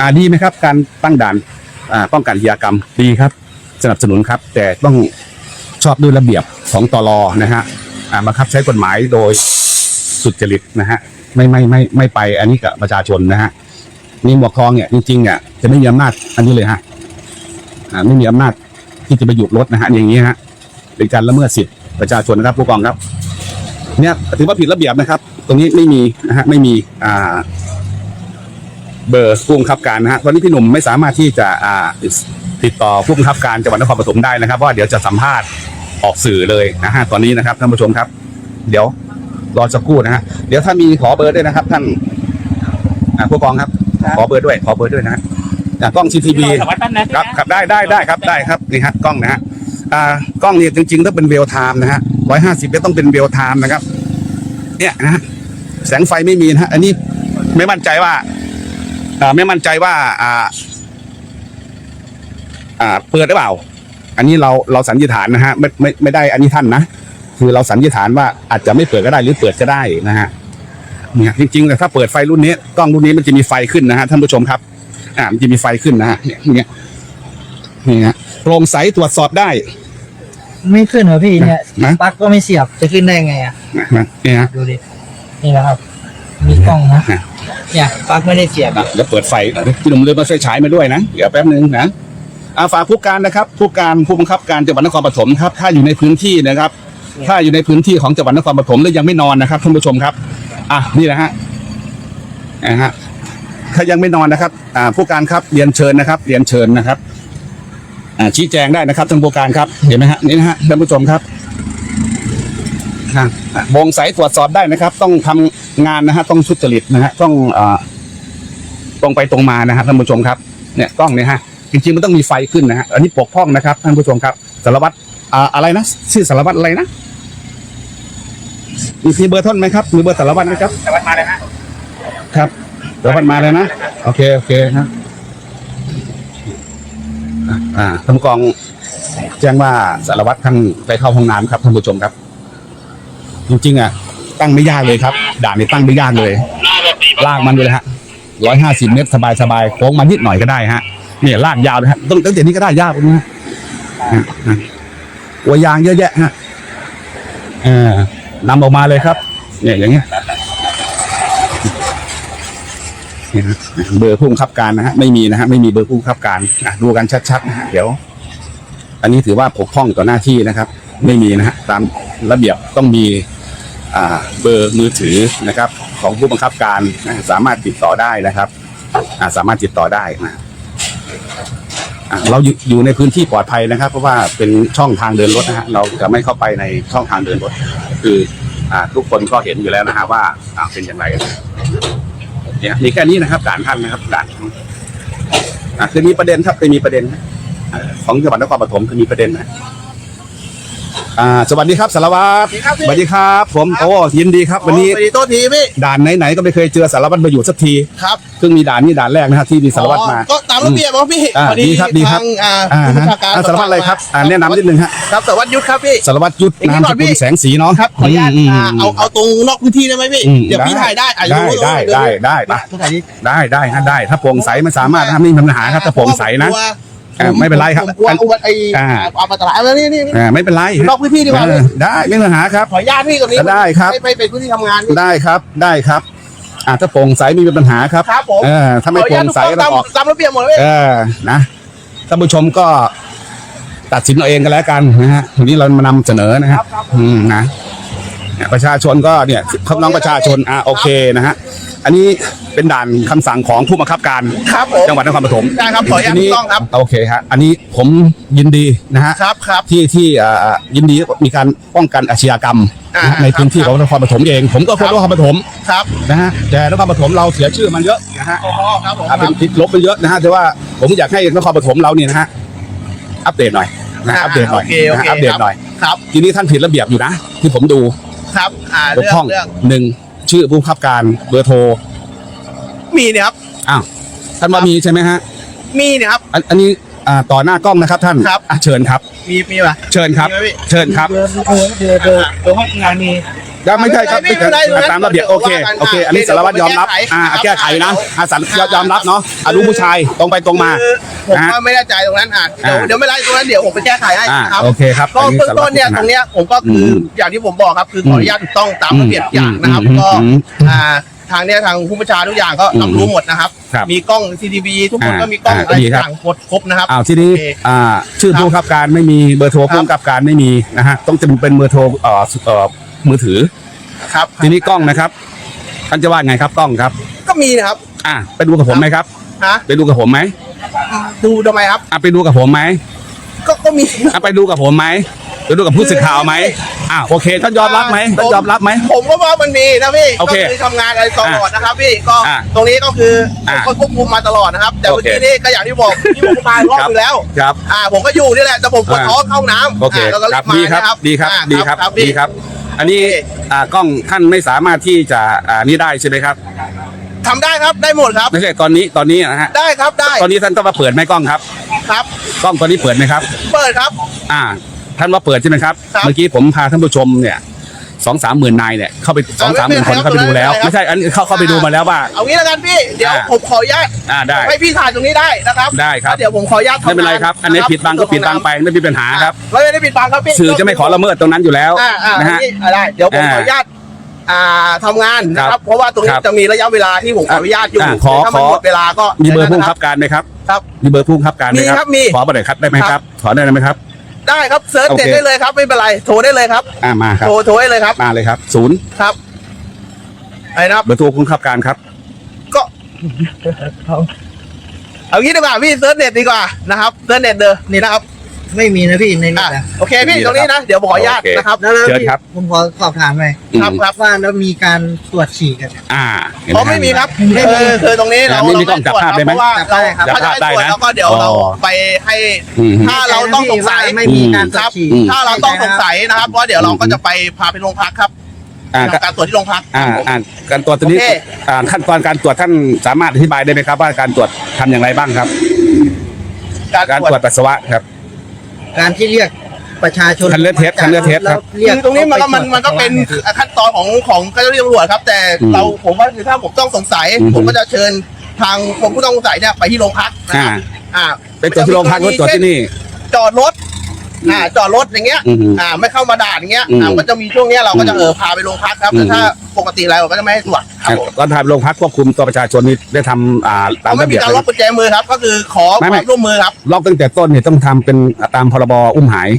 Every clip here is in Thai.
อ่าดีไหมครับ การตั้งด่านอ่าป้องกันอาชญากรรมดีครับ สนับสนุนครับ แต่ต้องชอบด้วยระเบียบของตลนะฮะอ่าบังคับใช้กฎหมายโดยสุจริตนะฮะไม่ไม่ไม่ไม่ไปอันนี้กับประชาชนนะฮะนี่หมวกทองเนี่ยจริงๆอะจะไม่มีอำนาจอันนี้เลยฮะอ่าไม่มีอำนาจที่จะไปหยุดรถนะฮะอย่างนี้ฮะเป็นการละเมิดสิทธิประชาชนนะครับผู้กองครับเนี่ยถือว่าผิดระเบียบนะครับ ตรงนี้ไม่มีนะฮะไม่มีอ่า เบอร์ผู้บังคับการนะฮะตอนนี้พี่หนุ่มไม่สามารถที่จะอ่าติดต่อผู้บังคับการจังหวัดนครปฐมได้นะครับเพราะว่าเดี๋ยวจะสัมภาษณ์ออกสื่อเลยนะฮะตอนนี้นะครับท่านผู้ชมครับ เดี๋ยวรอสักครู่นะฮะเดี๋ยวถ้ามีขอเบอร์ด้วยนะครับ ท่านอ่าผู้กองครับ ขอเบอร์ด้วย ขอเบอร์ด้วยนะฮะอ่ากล้องซีทีวีสวัสดิ์แป๊บนะครับครับได้ได้ได้ครับได้ครับนี่ฮะกล้องนะฮะอ่ากล้องเนี่ยจริงๆต้องเป็นเวลไทม์นะฮะร้อยห้าสิบต้องเป็นเวลไทม์นะครับ เนี่ยนะฮะแสงไฟไม่มีนะฮะอันนี้ไม่มั่นใจว่าอ่า ไม่มั่นใจว่าอ่าอ่าเปิดหรือเปล่า อันนี้เราเราสันนิษฐานนะฮะไม่ไม่ไม่ได้อันนี้ท่านนะคือเราสันนิษฐานว่าอาจจะไม่เปิดก็ได้หรือเปิดก็ได้นะฮะเนี่ยจริงๆแต่ถ้าเปิดไฟรุ่นนี้กล้องรุ่นนี้มันจะมีไฟขึ้นนะฮะท่านผู้ชมครับ อ่ามันจะมีไฟขึ้นนะฮะเนี่ยเนี่ยนี่ฮะโปร่งใสตรวจสอบได้ ไม่ขึ้นเหรอพี่เนี่ยนะ ปลั๊กก็ไม่เสียบจะขึ้นได้ไงอะนะนะเนี่ยฮะดูดินี่นะครับ มีกล้องนะอะ เนี่ยปลั๊กไม่ได้เสียบอะเดี๋ยวเปิดไฟพี่หนุ่มลืมมาช่วยฉายมาด้วยนะเดี๋ยวแป๊บนึงนะอาฝากผู้การนะครับ ผู้การผู้บังคับการจังหวัดนครปฐมครับ ถ้าอยู่ในพื้นที่นะครับ ถ้าอยู่ในพื้นที่ของจังหวัดนครปฐมแล้วยังไม่นอนนะครับท่านผู้ชมครับ อะนี่นะฮะนะฮะถ้ายังไม่นอนนะครับ อ่า ผู้การครับเรียนเชิญนะครับเรียนเชิญนะครับ อ่าชี้แจงได้นะครับท่านผู้การครับเห็นไหมฮะนี่นะฮะท่านผู้ชมครับ อะอะวงใสตรวจสอบได้นะครับ ต้องทำงานนะฮะต้องสุจริตนะฮะต้องอ่าตรงไปตรงมานะฮะท่านผู้ชมครับเนี่ยกล้องเนี่ยฮะจริงๆมันต้องมีไฟขึ้นนะฮะอันนี้ปกพ้องนะครับท่านผู้ชมครับสารวัตรอ่าอะไรนะชื่อสารวัตรอะไรนะมีมีเบอร์โท่านไหมครับมีเบอร์สารวัตรไหมครับสวัสดิ์มาเลยฮะครับสารวัตรมาเลยนะโอเคโอเคครับอะอ่าท่านผู้กองแจ้งว่าสารวัตรท่านไปเข้าห้องน้ำครับท่านผู้ชมครับ จริงๆอะตั้งไม่ยากเลยครับ ด่านนี้ตั้งไม่ยากเลย ลากมันไปเลยฮะร้อยห้าสิบเมตรสบายสบายๆโค้งมานิดหน่อยก็ได้ฮะเนี่ยลากยาวนะฮะต้องตั้งแต่นี้ก็ได้ยาวนะฮะอะอะหัวยางเยอะแยะฮะเออนำออกมาเลยครับ เนี่ยอย่างเงี้ยเนี่ยฮะเบอร์ผู้บังคับการนะฮะไม่มีนะฮะไม่มีเบอร์ผู้บังคับการดูกันชัดๆนะฮะเดี๋ยว อันนี้ถือว่าปกพ้องต่อหน้าที่นะครับ ไม่มีนะฮะตามระเบียบต้องมี เบอร์มือถือนะครับ ของผู้บังคับการสามารถติดต่อได้นะครับสามารถติดต่อได้นะเราอยู่ในพื้นที่ปลอดภัยนะครับ เพราะว่าเป็นช่องทางเดินรถนะฮะเราจะไม่เข้าไปในช่องทางเดินรถ คืออทุกคนก็เห็นอยู่แล้วนะฮะว่าเป็นอย่างไรเนี่ยมีแค่นี้นะครับด่านท่านนะครับด่านคือมีประเด็นครับเคยมีประเด็น ของจังหวัดนครปฐมคือมีประเด็นนะ อ่าสวัสดีครับสารวัตรครับสวัสดีครับ ผมโอ้ยินดีครับ วันนี้สวัสดีโทษทีพี่ด่านไหนๆก็ไม่เคยเจอสารวัตรมาอยู่สักทีครับเพิ่งมีด่านนี้ด่านแรกนะฮะที่มีสารวัตรมา อ๋อก็ตามระเบียบครับพี่อ่าพอดีครับดีครับ ทางอ่าอ่าผู้บัญฮะชาการอ่าสารวัตรอะไรครับอ่าแนะนำนิดนึงฮะครับสารวัตรยุทธครับพี่ สารวัตรยุทธอย่างนี้นามก่สอนกุพี่ลแสงสีเนาะครับขออนุญาตมอ่าเอาเอาตรงนอกพื้นที่ได้ไหมพี่อืมเดี๋ยวพี่ถ่ายได้อะได้รู้ได้เยวได้ได้ไปสถานีได้ได้ฮะได้ ถ้าโปร่งใสมันสามารถนะไม่มีปัญหาครับถ้าโปร่งใสนะผมกลัว อ่าไม่เป็นไรครับผมกลัวอุบัติไอ้อ่า อันตรายแล้วนี่นี่นี่อ่าไม่เป็นไรนอกพื้นที่ดีกว่าเออได้ไม่มีปัญหาครับ ขออนุญาตพี่ตรงนี้ได้ครับ ไม่ไม่เป็นพื้นที่ทำงานพี่ได้ครับได้ครับอ่าถ้าโปร่งใสไม่มีปัญหาครับครับผมเออถ้าไม่โปร่งใสขออนุเราญาตออกตามตามระเบียบหมดเลยเออ นะ ท่านผู้ชมก็ตัดสินเอาเองกันแล้วกันนะฮะทีนี้เรามานำเสนอนะฮะ ครับครับ อืมนะเนี่ยประชาชนก็เนี่ยคำน้องประชาชน อะโอเคนะฮะ อันนี้เป็นด่านคำสั่งของผู้บังคับการครับผมจังหวัดนครปฐมได้ครับขออนุญาตทีนี้ถูกต้องครับ โอเคฮะอันนี้ผมยินดีนะฮะครับครับ ที่ที่เอ่อยินดีมีการป้องกันอาชญากรรมอ่านะฮะในพื้นที่ของนครปฐมเอง ผมก็คนนครปฐมครับนะฮะแต่นครปฐมเราเสียชื่อมันเยอะนะฮะ อ๋อครับผมอ่าเป็นติดลบไปเยอะนะฮะแต่ว่าผมอยากให้นครปฐมเราเนี่ยนะฮะอัปเดตหน่อยนะอัปเดตหน่อยโอเคโอนะเคอัปเดตหน่อยครับ ทีนี้ท่านผิดระเบียบอยู่นะ ที่ผมดูครับอ่าบกเรื่องพร่องเรื่องหนึ่ง ชื่อผู้บังคับการเบอร์โทร มีเนี่ยครับ อ้าวท่านว่ามีใช่ไหมฮะ มีเนี่ยครับ อันอันนี้อ่าต่อหน้ากล้องนะครับท่านครับ อะเชิญครับ มีมีป่ะเชิญครับ มีไหมพี่ เชิญครับ เบอร์เบอร์เบอร์เบอร์เบอร์ห้องงานมี ยังไม่ใช่ครับไม่เป็นไรไม่เป็นไรตามระเบียบโอเคโอเค อันนี้สารวัตรยอมรับอ่าแก้ไขนะอ่าสารยอมรับเนาะอ่ารู้ผู้ชายตรงไปตรงมาคือผมนะก็ไม่แน่ใจตรงนั้นอะเดี๋ยวอ่าเดี๋ยวไม่เป็นไรตรงนั้นเดี๋ยวผมไปแก้ไขให้อ่านะครับโอเคครับก็อัเบื้องสารต้วันตเนี่ยตรงเนี้ยผมก็คืออมอย่างที่ผมบอกครับคือขออนุญาตถูกต้องตามระเบียบทุกอย่างนะครับอืมก็อืมอ่าทางเนี้ยทางผู้บัญชาทุกอย่างก็อืมรับรู้หมดนะครับครับ มีกล้อง CCTV ทุกคนอ่าก็มีกล้องอ่าอะไรดีทุกคอรับย่างหมดครบนะครับอ้าวทีนี้โอเคอ่าชื่อครับผู้กำกับการไม่มีเบอร์โทรครับผู้กำกับการไม่มีนะฮะต้องจะเป็นเบอร์โทรเอ่อเอ่อ มือถือ ครับ ทีนี้กล้องนะครับ ท่านจะว่าไงครับกล้องครับ ก็มีนะครับ อะไปดูกับผมไหมครับฮะไปดูกับผมไหมดูทำไมครับอะไปดูกับผมไหมก็ก็มีอะไปดูกับผมไหมไปดูกับผู้สื่อข่าวไหมอะโอเคท่านยอมรับไหมท่านยอมรับไหมผมก็ว่ามันมีนะพี่โอก็เคคือทำงานอะไรตลอดนะครับพี่ก็อะตรงนี้ก็คือผอะมก็ควบคุมมาตลอดนะครับ แต่โอเมื่อเคกี้นี่ก็อย่างที่บอกที่ผมมาครัรอบบอยู่แล้วครับอ่าผมก็อยู่นี่แหละแต่ผมปวดท้องเข้าน้ำโอเคอ่าแล้วก็ครับมาดีครับนะดีครับอ่าดีครับพี่ดีครับ อันนี้โอเคอ่ากล้องท่านไม่สามารถที่จะอ่านี่ได้ใช่ไหมครับ ทำได้ครับได้หมดครับ ไม่ใช่ตอนนี้ตอนนี้นะฮะได้ครับได้ตอนนี้ท่านต้องมาเปิดไหมกล้องครับครับ กล้องตอนนี้เปิดไหมครับ เปิดครับ อ่า ท่านว่าเปิดใช่ไหมครับ ครับ เมื่อกี้ผมพาท่านผู้ชมเนี่ย สองสามหมื่นนายเนี่ยเข้าไปสองสามหมื่นคนเข้าไปดูแล้ว ไม่เป็นไรครับไม่ใช่อันนี้เข้าเข้าไปดูมาแล้วว่า เอางี้แล้วกันพี่เดี๋ยวอ่าผมขออนุญาตอ่าได้ ให้พี่ถ่ายตรงนี้ได้นะครับได้ครับแล้วเดี๋ยวผมขออนุญาตทำไม่เป็นไรครับอันไหนี้ะผิดบังก็ผิดบังไปไม่มีปัญหาครับไม่ได้ปิดบังครับพี่สื่อจะไม่ขอละเมิดตรงนั้นอยู่แล้วอ่าอ่านะฮะนี่อ่าได้เดี๋ยวผมอ่าขออนุญาตอ่าทำงานนะคครัรับบเพราะว่าตรงนี้ครับจะมีระยะเวลาที่ผมขออนุญาตอยู่อ่าขอถ้ามันขอหมดเวลาก็มีเบอร์ผู้นะบังคับการไหมครับครับมีเบอร์ผู้บังคับการไหมมีคครัรับบมีขอเบอร์หน่อยครับได้ไหมครับ ขอได้ไหมครับ ได้ครับเซิร์ชโอเค เด็ดได้เลยครับไม่เป็นไรโทรได้เลยครับอ่ามาครับ โทรโทรได้เลยครับมาเลยครับศูนย์ครับไอ้นะครับเบอร์โทรผู้บังคับการครับ ก็เอางี้ดีกว่าพี่เซิร์ชเน็ตดีกว่านะครับเซิร์ชเน็ตเด้อนี่นะครับ ไม่มีนะพี่ในนี้อะนะโอเคพี่ดีตรงนี้นะนะ เดี๋ยวผมขออนุญาตโอเคนะครับ แล้วแล้วเชิญพี่ครับ ผมขอสอบถามหน่อยอืมครับครับว่าแล้วมีการตรวจฉี่กัน อ่าเห็นเพราะหไม่มีครับไม่มีคือคือตรงนี้เราไม่มีเรากล้องจับภาพได้ไหมเพราะว่าเราจับภาพถ้าจะให้ตรวจได้นะ แล้วก็เดี๋ยวเราอ๋อไปให้ อืม ถ้าเราต้องสงสัยไม่มีการตรวจฉี่ อืม ถ้าเราต้องสงสัยนะครับเพราะเดี๋ยวเราก็จะไปพาไปโรงพักครับอ่าทำการตรวจที่โรงพัก อ่าอ่าการตรวจตัวนี้โอเค อ่าขั้นตอนการตรวจท่านสามารถอธิบายได้ไหมครับ ว่าการตรวจทำอย่างไรบ้างครับ การการตรวจตรวจปัสสาวะครับ การที่เรียกประชาชนคันเลือกเทสคันเลือกเทสครับ แล้วเรียคือตรงนี้มันก็ขาไปมันมันก็เป็นตรวจขั้นตอนของของเจ้าหน้าที่ตำรวจครับ แต่อืมเราผมว่าคือถ้าผมต้องสงสัย อืมผมก็จะเชิญทางผมผู้ต้องสงสัยเนี่ยไปที่โรงพักนะอ่าครับอ่าไปตรวจที่โรงพักหรือตรวจที่นี่ จอดรถ อ่าจอดรถอย่างเงี้ย อืมอ่า ไม่เข้ามาด่านอย่างเงี้ยอืมอ่าก็จะมีช่วงเนี้ยเราก็จะอืมเออพาไปโรงพักครับอืมแต่ถ้าปกติแล้วเราก็จะไม่ให้ตรวจครับผมก็ทำโรงพักควบคุมตัวประชาชนนี่ได้ทำอ่าตามเขาไม่ระมีเบียบ การล็อกกุญแจมือครับ ก็คือขอไม่คไม่ วามร่วมมือครับ ล็อกตั้งแต่ต้นเนี่ยต้องทำเป็นตามพรบอุ้มหาย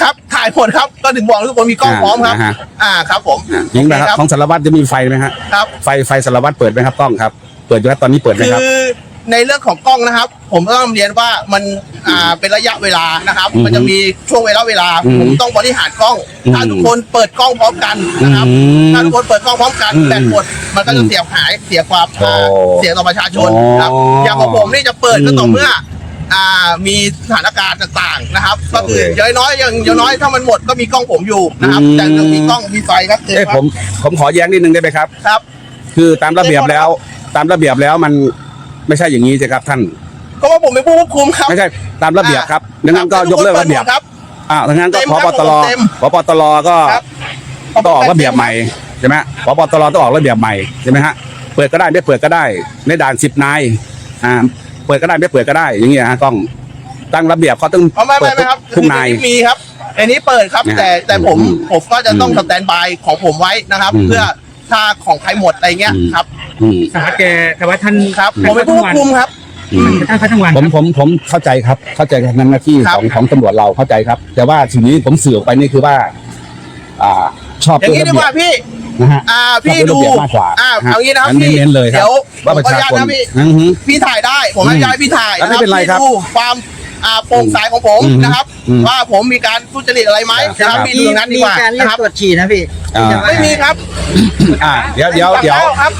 ครับ ถ่ายผลครับ ก็ถึงบอกทุกคนมีกล้องพร้อมครับ นะฮะอ่า ครับผมอ่ายิงนะครับ โอเคของสารวัตรจะมีไฟไหมฮะครับ ไฟไฟสารวัตรเปิดไหมครับกล้องครับ เปิดอยู่แล้วตอนนี้เปิดไหมคืครับ อ ในเรื่องของกล้องนะครับ ผมก็ต้องเรียนว่ามันอ่าเป็นระยะเวลานะครับ อืมมันจะมีช่วงเวลาเวลา อืมผมต้องบริหารกล้อง อืมถ้าทุกคนเปิดกล้องพร้อมกันนะครับ อืมถ้าทุกคนเปิดกล้องพร้อมกันอืมแบตหมดมันก็จะอืมเสียหายเสียความโอ้อ่าเสียต่อประชาชนอ๋อครับอย่างของผมนี่จะเปิดก็ต่ออมเมื่ออ่ามีสถานการณ์ต่างๆนะครับ ก็คือโอเค อย่างน้อยอย่างอย่างน้อยถ้ามันหมดก็มีกล้องผมอยู่นะครับอืมแต่ยังมีกล้องมีไฟครับเอ้ยผมผมขอแย้งนิดนึงได้ไหมครับ ครับ คือตามระเบียบแล้ว ตามระเบียบแล้วมัน ไม่ใช่อย่างนี้ใช่ครับท่าน ก็ว่าผมเป็นผู้ควบคุมครับ ไม่ใช่ตามระเบียบครับดังนั้นก็ยกเลิกระเบียบครับอ่าดังนั้นก็เต็มพครับบตรเต็มพบตรก็ครับต้องออกระเบียบใหม่ใช่ไหมพบตรต้องออกระเบียบใหม่ใช่ไหมฮะเปิดก็ได้ไม่เปิดก็ได้ในด่านสิบนายอ่าเปิดก็ได้ไม่เปิดก็ได้ อย่างเงี้ยฮะต้องตั้งระเบียบเขาต้องเอาไม่เปิไม่ดไม่ครับทุกนายคือมีครับอันนี้เปิดครับนะฮะแต่แต่ผมอืมผมก็จะต้องอืมสแตนบายของผมไว้นะครับอืมเพื่อถ้าของใครหมดอะไรเงี้ยอืมครับ อืม สารวัตรแกแต่ว่าท่านครับอืมผมเป็นผู้ควบคุมครับ อืม ท่านพัฒนวันผมผมผมเข้าใจครับ เข้าใจในหน้าที่ครับ ของของตำรวจเราเข้าใจครับ แต่ว่าสิ่งนี้ผมสื่อออกไปนี่คือว่า อ่า ชอบอย่างนี้ด้วยดีระกเบียว่าบพี่ นะฮะอ่าชอบพี่ด้วยระดูเบียบมากกว่าอ่าฮะเอางี้นะครับอันนี้พี่เน้นเลยครับเดี๋ยวว่าประชาชนผมขออนุญตนะพี่ อือฮึ พี่ถ่ายได้ ผมให้อืมย้ายพี่ถ่ายแล้วนะไม่เป็นไรครับพี่ดูความ อ่าโปร่งใสของผมอืมนะครับอืมว่าผมมีการทุจริตอะไรไหมครันะบครับพี่ดูตรงนั้นดีมีกว่าการเรียนะกครับตรวจฉี่นะพี่อ่าไม่มีครับอ่าเดี๋ยวเดี๋ยวเดี๋ยวจับแล้ครับ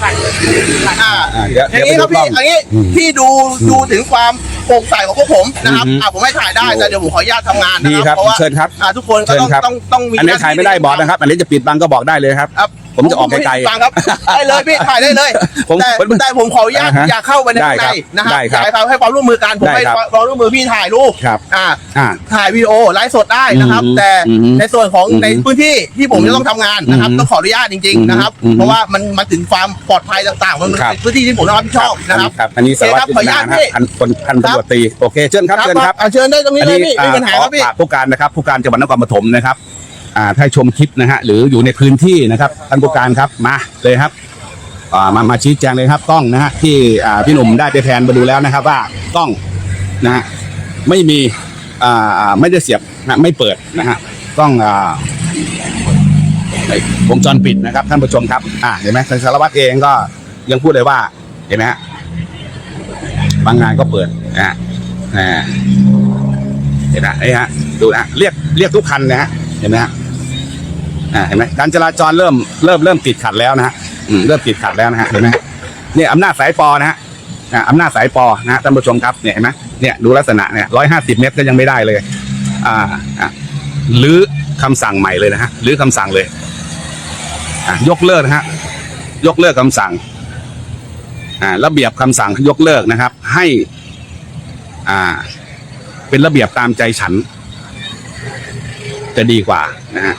อ่าอ่าเดี๋ยวอย่าเดี๋ยวงไปนี้คดูรับกล้พี่องอย่างนี้อืมพี่ดูดูถึงความโปร่งใสของพวกผมนะครับอือฮึอ่าผมให้ถ่ายได้แต่เดี๋ยวผมขออนุญาตทำงานนะดีคครัรับบเพราะว่าเชิญครับอ่าทุกคนก็ต้องเชิญครับต้องต้องมีอันนี้ถ่ายไม่ได้บอกนะครับ อันนี้จะปิดบังก็บอกได้เลยครับครับ ผมจะออกไกลฟังครับได้เลยพี่ถ่ายได้เลยๆผมแต่ผมแต่ผมขออนุญาตอ่าฮะอย่าเข้าไปในได้ข้างในครับนะครับได้อครัยาบกให้เขาให้ความร่วมมือกันผมได้ให้ครับความร่วมมือพี่ถ่ายรูปครับอ่าอ่าถ่ายวีดีโอไลฟ์สดได้นะครับอืมแต่อืมในส่วนของอืมในพื้นที่ที่ผมอืมจะต้องทำงานนะครับอืมต้องขออนุญาตจริงอืมๆนะครับอืมเพราะว่ามันมันถึงความปลอดภัยต่างๆ มันครับเป็นพื้นที่ที่ผมต้องรับผิดชอบนะครับครับอันนี้สารวัตรโอเคครับขออนุญาตนะพี่ฮะพันคนพันตำรวจตรีโอเคเชิญครับเชิญครับอะเชิญได้ตรงนี้อันเลยนี้พี่มีปัญหาขอครับพี่ฝากผู้การนะครับผู้การจังหวัดนครปฐมนะครับ อ่าถ้าชมคลิปนะฮะหรืออยู่ในพื้นที่นะครับท่านผู้การครับมาเลยครับอ่ามามาชี้แจงเลยครับกล้องนะฮะที่อ่าพี่หนุ่มได้ไปแทนมาดูแล้วนะครับ ว่ากล้องนะฮะไม่มีอ่าไม่ได้เสียบนะไม่เปิดนะฮะกล้องอ่าวงจรปิดนะครับ ท่านผู้ชมครับอ่าเห็นไหมทางสารวัตรเองก็ยังพูดเลยว่าเห็นไหมฮะบางงานก็เปิดนะฮะอ่าเห็นไหมนี่ฮะดูนะเรียกเรียกทุกคันนะฮะ เห็นไหมฮะอ่าเห็นไหมการจราจรเริ่มเริ่มเริ่มติดขัดแล้วนะฮะอืมเริ่มติดขัดแล้วนะฮะเห็นไหมเนี่ยอำนาจสายปอนะฮะอ่าอำนาจสายปอนะฮะท่านผู้ชมครับเนี่ยเห็นไหมเนี่ยดูลักษณะเนี่ยร้อยห้าสิบเมตรก็ยังไม่ได้เลย อ่าอ่าหรือคำสั่งใหม่เลยนะฮะหรือคำสั่งเลยอะยกเลิกนะฮะยกเลิกคำสั่งอ่าระเบียบคำสั่งยกเลิกนะครับ ให้ อ่า เป็นระเบียบตามใจฉัน จะดีกว่านะฮะ